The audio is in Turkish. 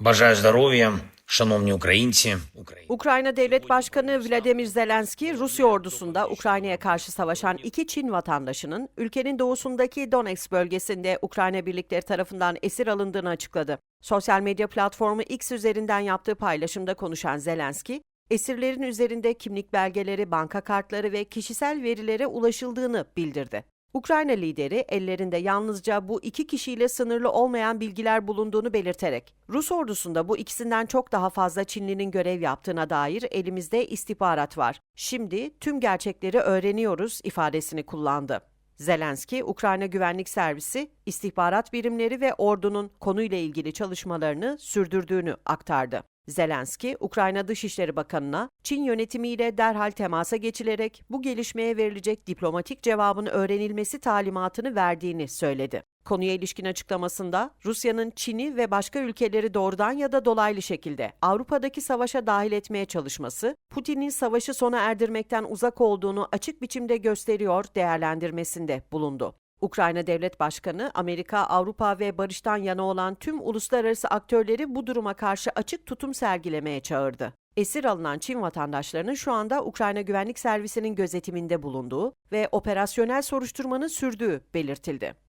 Бажаю здоров'я, шановні українці. Україна. Ukrayna Devlet Başkanı Vladimir Zelenski, Rusya ordusunda Ukrayna'ya karşı savaşan iki Çin vatandaşının ülkenin doğusundaki Donetsk bölgesinde Ukrayna birlikleri tarafından esir alındığını açıkladı. Sosyal medya platformu X üzerinden yaptığı paylaşımda konuşan Zelenski, esirlerin üzerinde kimlik belgeleri, banka kartları ve kişisel verilere ulaşıldığını bildirdi. Ukrayna lideri ellerinde yalnızca bu iki kişiyle sınırlı olmayan bilgiler bulunduğunu belirterek, Rus ordusunda bu ikisinden çok daha fazla Çinlinin görev yaptığına dair elimizde istihbarat var. Şimdi tüm gerçekleri öğreniyoruz ifadesini kullandı. Zelenski, Ukrayna Güvenlik Servisi, istihbarat birimleri ve ordunun konuyla ilgili çalışmalarını sürdürdüğünü aktardı. Zelenski, Ukrayna Dışişleri Bakanı'na Çin yönetimiyle derhal temasa geçilerek bu gelişmeye verilecek diplomatik cevabın öğrenilmesi talimatını verdiğini söyledi. Konuya ilişkin açıklamasında Rusya'nın Çin'i ve başka ülkeleri doğrudan ya da dolaylı şekilde Avrupa'daki savaşa dahil etmeye çalışması, Putin'in savaşı sona erdirmekten uzak olduğunu açık biçimde gösteriyor değerlendirmesinde bulundu. Ukrayna Devlet Başkanı, Amerika, Avrupa ve barıştan yana olan tüm uluslararası aktörleri bu duruma karşı açık tutum sergilemeye çağırdı. Esir alınan Çin vatandaşlarının şu anda Ukrayna Güvenlik Servisi'nin gözetiminde bulunduğu ve operasyonel soruşturmanın sürdüğü belirtildi.